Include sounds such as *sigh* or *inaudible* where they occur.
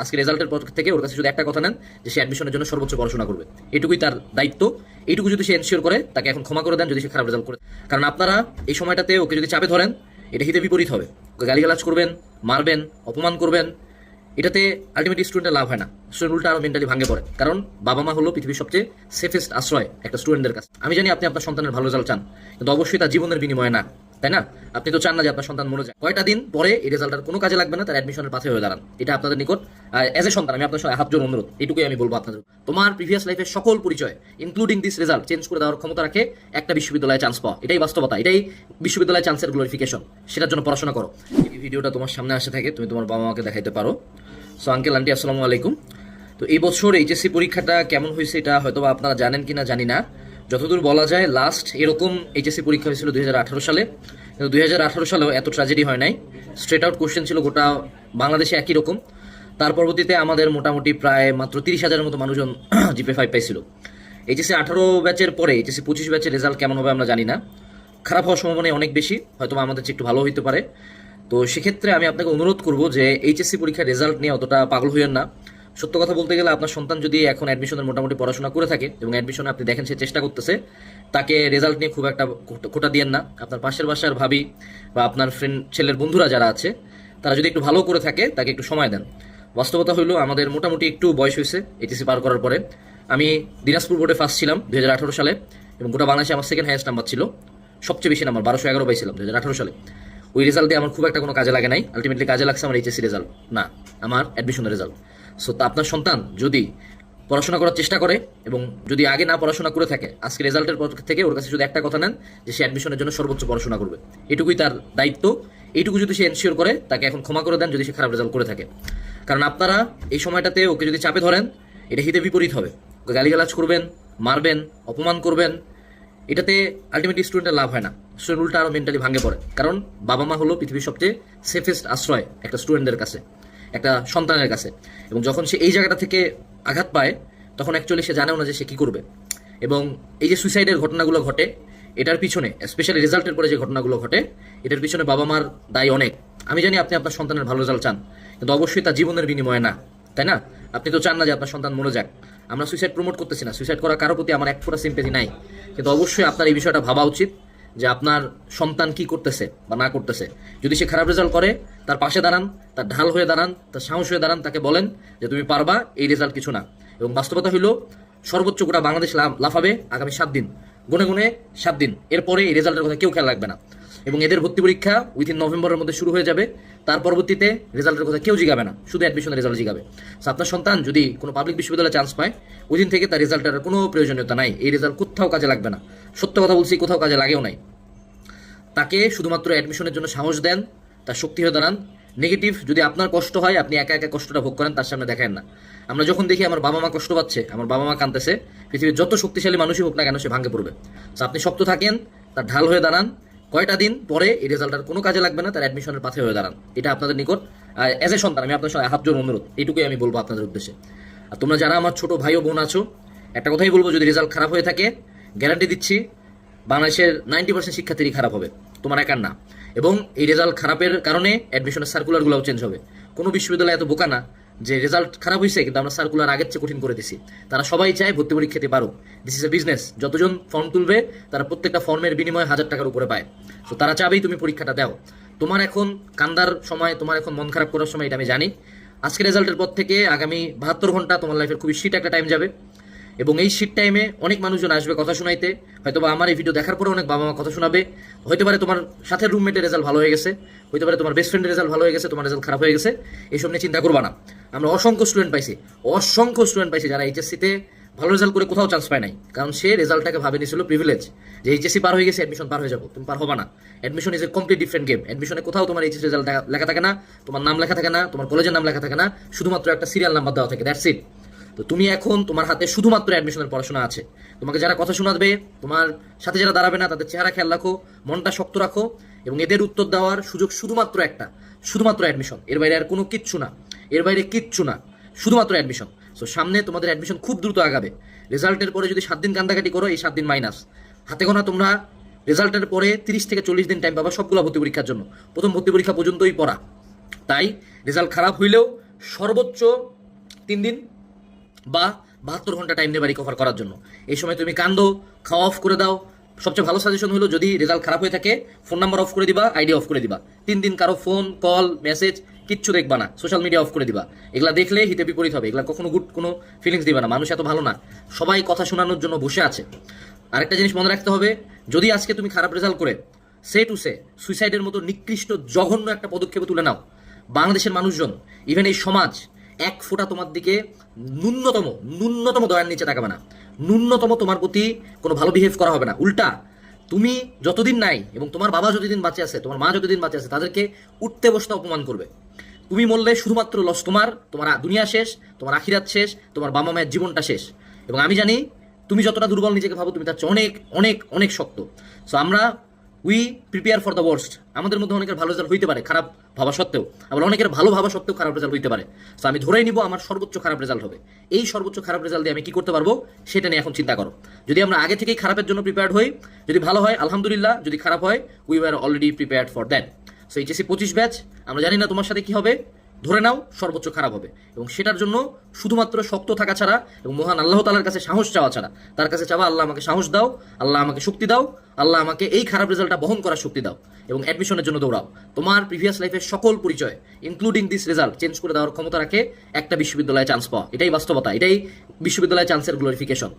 আজকে রেজাল্টের পর থেকে ওর কাছে শুধু একটা কথা নেন, যে সে অ্যাডমিশনের জন্য সর্বোচ্চ পড়াশোনা করবে। এটুকুই তার দায়িত্ব। এইটুকু যদি সে এনশিওর করে, তাকে এখন ক্ষমা করে দেন যদি সে খারাপ রেজাল্ট করে। কারণ আপনারা এই সময়টাতে ওকে যদি চাপে ধরেন, এটা হিতে বিপরীত হবে। ওকে গালিগালাজ করবেন, মারবেন, অপমান করবেন, এটাতে আলটিমেটলি স্টুডেন্টের লাভ হয় না। স্টুডেন্ট উল্টা আরও মেন্টালি ভাঙে পড়ে। কারণ বাবা মা হলো পৃথিবীর সবচেয়ে সেফেস্ট আশ্রয় একটা স্টুডেন্টদের কাছে। আমি জানি আপনি আপনার সন্তানের ভালো রেজাল্ট চান, কিন্তু অবশ্যই তার জীবনের বিনিময়ে না। তাই না? আপনি তো চান না যে আপনার সন্তান মরে যায়। কয়টা দিন পরে এই রেজাল্টের কোনো কাজে লাগবে না, তার অ্যাডমিশনের পাথে হয়ে দাঁড়ান। এটা আপনাদের নিকট। এজ এ সন্তান, আমি আপনার সঙ্গে হাত জোর অনুরোধ, এটুকুই আমি বলব আপনাদের। তোমার প্রিভিয়াস লাইফের সকল পরিচয় ইনক্লুডিং দিস রেজাল্ট চেঞ্জ করে দেওয়ার ক্ষমতা রাখে একটা বিশ্ববিদ্যালয়ে চান্স পাওয়া। এটাই বাস্তবতা, এটাই বিশ্ববিদ্যালয়ে চান্সের গ্লোরিফিকেশন সেটার জন্য পড়াশোনা করো। এই ভিডিওটা তোমার সামনে আসে থাকে, তুমি তোমার বাবা মাকে দেখাইতে পারো। সো আঙ্কেল আন্টি আসসালামু আলাইকুম। তো এই বছর এইচএসসি পরীক্ষাটা কেমন হয়েছে এটা হয়তো আপনারা জানেন কিনা জানি না। যতদূর বলা যায় লাস্ট এরকম এইচএসসি পরীক্ষা হয়েছিল দুই হাজার আঠারো সালে। কিন্তু দুই হাজার আঠারো সালেও এত ট্র্যাজেডি হয় নাই। স্ট্রেট আউট কোশ্চেন ছিল গোটা বাংলাদেশে একই রকম। তার পরবর্তীতে আমাদের মোটামুটি প্রায় মাত্র তিরিশ হাজারের মতো মানুষজন *clears throat* জিপে ফাইভ পাইছিল। এইচএসসি আঠারো ব্যাচের পরে এইচএসসি পঁচিশ ব্যাচের রেজাল্ট কেমন হবে আমরা জানি না। খারাপ হওয়ার সম্ভাবনা অনেক বেশি, হয়তো আমাদের চেয়ে একটু ভালো হইতে পারে। তো সেক্ষেত্রে আমি আপনাকে অনুরোধ করব যে এইচএসসি পরীক্ষার রেজাল্ট নিয়ে অতটা পাগল হইয়েন না। সত্য কথা বলতে গেলে আপনার সন্তান যদি এখন অ্যাডমিশনের মোটামুটি পড়াশোনা করে থাকে এবং অ্যাডমিশনে আপনি দেখেন সে চেষ্টা করতেছে, তাকে রেজাল্ট নিয়ে খুব একটা খোটা- দিয়েন না। আপনার পাশের বাসার ভাবি বা আপনার ফ্রেন্ড ছেলের বন্ধুরা যারা আছে, তারা যদি একটু ভালো করে থাকে, তাকে একটু সময় দেন। বাস্তবতা হলো আমাদের মোটামুটি একটু বয়স হয়েছে এইচএসসি পার করার পরে। আমি দিনাজপুর বোর্ডে ফার্স্ট ছিলাম দু হাজার আঠেরো সালে এবং গোটা বাংলাদেশে আমার সেকেন্ড হাইয়েস্ট নাম্বার ছিল। সবচেয়ে বেশি নাম্বার বারোশো এগারো পাইছিলাম দু হাজার আঠারো সালে। ওই রেজাল্ট দিয়ে আমার খুব একটা কোনো কাজে লাগে নাই। আলটিমেটলি কাজে লাগছে আমার এইচএসসি রেজাল্ট না, আমার অ্যাডমিশনের রেজাল্ট সো তা আপনার সন্তান যদি পড়াশোনা করার চেষ্টা করে এবং যদি আগে না পড়াশোনা করে থাকে, আজকে রেজাল্টের পর থেকে ওর কাছে শুধু একটা কথা নেন যে সে অ্যাডমিশনের জন্য সর্বোচ্চ পড়াশোনা করবে। এটুকুই তার দায়িত্ব। এইটুকু যদি সে এনশিওর করে, তাকে এখন ক্ষমা করে দেন যদি সে খারাপ রেজাল্ট করে থাকে। কারণ আপনারা এই সময়টাতে ওকে যদি চাপে ধরেন, এটা হিতে বিপরীত হবে। ওকে গালিগালাজ করবেন, মারবেন, অপমান করবেন, এটাতে আলটিমেটলি স্টুডেন্টের লাভ হয় না। স্টুডেন্ট উল্টা আরও মেন্টালি ভাঙে পড়ে। কারণ বাবা মা হলো পৃথিবীর সবচেয়ে সেফেস্ট আশ্রয় একটা স্টুডেন্টদের কাছে। একটা সন্তানের কাছে। এবং যখন সে এই জায়গাটা থেকে আঘাত পায়, তখন অ্যাকচুয়ালি সে জানেও না যে সে কী করবে। এবং এই যে সুইসাইডের ঘটনাগুলো ঘটে, এটার পিছনে স্পেশালি রেজাল্টের পরে যে ঘটনাগুলো ঘটে, এটার পিছনে বাবা মার দায় অনেক। আমি জানি আপনি আপনার সন্তানের ভালো রেজাল্ট চান, কিন্তু অবশ্যই তার জীবনের বিনিময়ে না। তাই না? আপনি তো চান না যে আপনার সন্তান মরে যাক। আমরা সুইসাইড প্রমোট করতেছি না। সুইসাইড করার কারও প্রতি আমার এক ফোটা সিম্পেথি নাই। কিন্তু অবশ্যই আপনার এই বিষয়টা ভাবা উচিত। যে আপনার সন্তান কি করতেছে বা না করতেছে। যদি সে খারাপ রেজাল্ট করে, তার পাশে দাঁড়ান, তার ঢাল হয়ে দাঁড়ান, তার সাহস হয়ে দাঁড়ান, তাকে বলেন যে তুমি পারবা, এই রেজাল্ট কিছু না। এবং বাস্তবতা হইল, সর্বোচ্চ গোটা বাংলাদেশ লাফাবে আগামী সাত দিন। গুনে গুনে সাত দিন। এরপরে এই রেজাল্টের কথা কেউ খেয়াল রাখবে না। এবং এদের ভর্তি পরীক্ষা উইথিন নভেম্বরের মধ্যে শুরু হয়ে যাবে। তার পরবর্তীতে রেজাল্টের কথা কেউ জিগাবে না, শুধু অ্যাডমিশনের রেজাল্ট জিগাবে। আপনার সন্তান যদি কোনো পাবলিক বিশ্ববিদ্যালয়ে চান্স পায় ওই দিন থেকে তার রেজাল্টের কোনো প্রয়োজনীয়তা নাই। এই রেজাল্ট কোথাও কাজে লাগবে না। সত্য কথা বলছি, কোথাও কাজে লাগেও নাই। তাকে শুধুমাত্র অ্যাডমিশনের জন্য সাহস দেন, তার শক্তি হয়ে দাঁড়ান। নেগেটিভ যদি আপনার কষ্ট হয়, আপনি একা একা কষ্টটা ভোগ করেন, তার সামনে দেখেন না। আমরা যখন দেখি আমার বাবা মা কষ্ট পাচ্ছে, আমার বাবা মা কাঁদতেছে, পৃথিবীর যত শক্তিশালী মানুষই হোক না কেন, সে ভাঙে পড়বে। আপনি শক্ত থাকেন, তার ঢাল হয়ে দাঁড়ান কয়টা দিন পরে এই রেজাল্টটার কোনো কাজে লাগবে না, তার অ্যাডমিশনের পাথে হয়ে দাঁড়ান। এটা আপনাদের নিকট। অ্যাজ এ সন্তান, আমি আপনার সঙ্গে হাত জোর অনুরোধ, এইটুকুই আমি বলব আপনাদের উদ্দেশ্যে। আর তোমরা যারা আমার ছোট ভাই ও বোন আছো, একটা কথাই বলব, যদি রেজাল্ট খারাপ হয়ে থাকে গ্যারান্টি দিচ্ছি, বাংলাদেশের নাইনটি পার্সেন্ট শিক্ষার্থীরই খারাপ হবে, তোমার একার না। এবং এই রেজাল্ট খারাপের কারণে অ্যাডমিশনের সার্কুলারগুলোও চেঞ্জ হবে। কোনো বিশ্ববিদ্যালয় এত বোকা না যে রেজাল্ট খারাপ হয়েছে কিন্তু আমরা সার্কুলার আগের চেয়ে কঠিন করে দিছি। তারা সবাই চায় ভর্তি পরীক্ষাতে পারো দিস ইজ এ বিজনেস যতজন ফর্ম তুলবে, তারা প্রত্যেকটা ফর্মের বিনিময়ে হাজার টাকার উপরে পায়। তো তারা চাবেই তুমি পরীক্ষাটা দাও। তোমার এখন কান্দার সময়, তোমার এখন মন খারাপ করার সময়, এটা আমি জানি। আজকে রেজাল্টের পর থেকে আগামী বাহাত্তর ঘণ্টা তোমার লাইফের খুবই শীত একটা টাইম যাবে। এবং এই শীত টাইমে অনেক মানুষজন আসবে কথা শোনাইতে। হয়তো বা আমার এই ভিডিও দেখার পরে অনেক বাবা মা কথা শোনাবে। হতে পারে তোমার সাথে রুমমেটের রেজাল্ট ভালো হয়ে গেছে। হতে পারে তোমার বেস্ট ফ্রেন্ডের রেজাল্ট ভালো হয়ে গেছে, তোমার রেজাল্ট খারাপ হয়ে গেছে। এইসব নিয়ে চিন্তা করবা না। আমরা অসংখ্য স্টুডেন্ট পাইছি। অসংখ্য স্টুডেন্ট পাইছি যারা এইচএসসিতে ভালো রেজাল্ট করে কোথাও চান্স পায় নাই। কারণ সে রেজাল্টটাকে ভাবে নিয়েছিল প্রিভিলেজ যে এইচএসসি পার হয়ে গেছে অ্যাডমিশন পার হয়ে যাব। তুমি পার হবা না। Admission is a complete different game অ্যাডমিশনে কোথাও তোমার এইচএসসি রেজাল্ট লেখা থাকে না, তোমার নাম লেখা থাকে না, তোমার কলেজের নাম লেখা থাকে না, শুধুমাত্র একটা সিরিয়াল নাম্বার দেওয়া থাকে দ্যাটস ইট তো তুমি এখন তোমার হাতে শুধুমাত্র অ্যাডমিশনের পড়াশোনা আছে। তোমাকে যারা কথা শোনাবে, তোমার সাথে যারা দাঁড়াবে না, তাদের চেহারা খেয়াল রাখো, মনটা শক্ত রাখো, এবং এদের উত্তর দেওয়ার সুযোগ শুধুমাত্র একটা, শুধুমাত্র অ্যাডমিশন এর বাইরে আর কোনো কিচ্ছু না। এর বাইরে কিচ্ছু না, শুধুমাত্র অ্যাডমিশন সো সামনে তোমাদের অ্যাডমিশন খুব দ্রুত আগাবে। রেজাল্টের পরে যদি সাত দিন কান্দাকাটি করো, এই সাত দিন মাইনাস হাতে গোনা তোমরা রেজাল্টের পরে তিরিশ থেকে চল্লিশ দিন টাইম পাবা সবগুলো ভর্তি পরীক্ষার জন্য। প্রথম ভর্তি পরীক্ষা পর্যন্তই পড়া। তাই রেজাল্ট খারাপ হইলেও সর্বোচ্চ তিন দিন বা বাহাত্তর ঘণ্টা টাইম নেবা রিকভার করার জন্য। এই সময় তুমি কান্দো, খাওয়া অফ করে দাও। সবচেয়ে ভালো সাজেশন হলো যদি রেজাল্ট খারাপ হয়ে থাকে ফোন নাম্বার অফ করে দিবা আইডি অফ করে দিবা। তিন দিন কারও ফোন কল মেসেজ কিচ্ছু দেখবা না। সোশ্যাল মিডিয়া অফ করে দিবা। এগুলা দেখলে হিতে বিপরীত হবে। এগুলা কখনো গুড কোনো ফিলিংস দিবা না। মানুষ এত ভালো না। সবাই কথা শোনানোর জন্য বসে আছে। আরেকটা জিনিস মনে রাখতে হবে, যদি আজকে তুমি খারাপ রেজাল্ট করে সে টু সে সুইসাইডের মতো নিকৃষ্ট জঘন্য একটা পদক্ষেপ তুলে নাও। বাংলাদেশের মানুষজন ইভেন এই সমাজ, এক ফোঁটা তোমার দিকে ন্যূনতম ন্যূনতম দয়ার নিচে তাকাবে না। ন্যূনতম তোমার প্রতি কোনো ভালো বিহেভ করা হবে না। উল্টা তুমি যতদিন নাই এবং তোমার বাবা যতদিন বাঁচে আছে, তোমার মা যতদিন বাঁচে আছে, তাদেরকে উঠতে বসতে অপমান করবে। তুমি মরলে শুধুমাত্র লস তোমার তোমার দুনিয়া শেষ, তোমার আখিরাত শেষ, তোমার বাবা মায়ের জীবনটা শেষ। এবং আমি জানি, তুমি যতটা দুর্বল নিজেকে ভাবো, তুমি তার চেয়ে অনেক অনেক অনেক শক্ত। সো আমরা we prepare for the worst আমাদের মধ্যে অনেকের ভালো রেজাল্ট হইতে পারে, খারাপ ভাবা সত্ত্বেও। আবার অনেকের ভালো ভাবা সত্ত্বেও খারাপ রেজাল্ট হইতে পারে। তো আমি ধরেই নিব আমার সর্বোচ্চ খারাপ রেজাল্ট হবে। এই সর্বোচ্চ খারাপ রেজাল্ট দিয়ে আমি কী করতে পারব? সেটা নিয়ে এখন চিন্তা করো। যদি আমরা আগে থেকেই খারাপের জন্য প্রিপেয়ার্ড হই, যদি ভালো হয়, আলহামদুলিল্লাহ, যদি খারাপ হয় we are already prepared for that so HSC পঁচিশ ব্যাচ আমরা জানি না তোমার সাথে কী হবে। ধরে নাও সর্বোচ্চ খারাপ হবে। এবং সেটার জন্য শুধুমাত্র শক্ত থাকা ছাড়া এবং মহান আল্লাহ তালার কাছে সাহস চাওয়া ছাড়া, তার কাছে চাওয়া আল্লাহ আমাকে সাহস দাও, আল্লাহ আমাকে শক্তি দাও, আল্লাহ আমাকে এই খারাপ রেজাল্টটা বহন করার শক্তি দাও এবং অ্যাডমিশনের জন্য দৌড়াও। তোমার প্রিভিয়াস লাইফের সকল পরিচয় ইনক্লুডিং দিস রেজাল্ট চেঞ্জ করে দেওয়ার ক্ষমতা রাখে একটা বিশ্ববিদ্যালয়ে চান্স পাওয়া। এটাই বাস্তবতা, এটাই বিশ্ববিদ্যালয়ে চান্সের গ্লোরিফিকেশন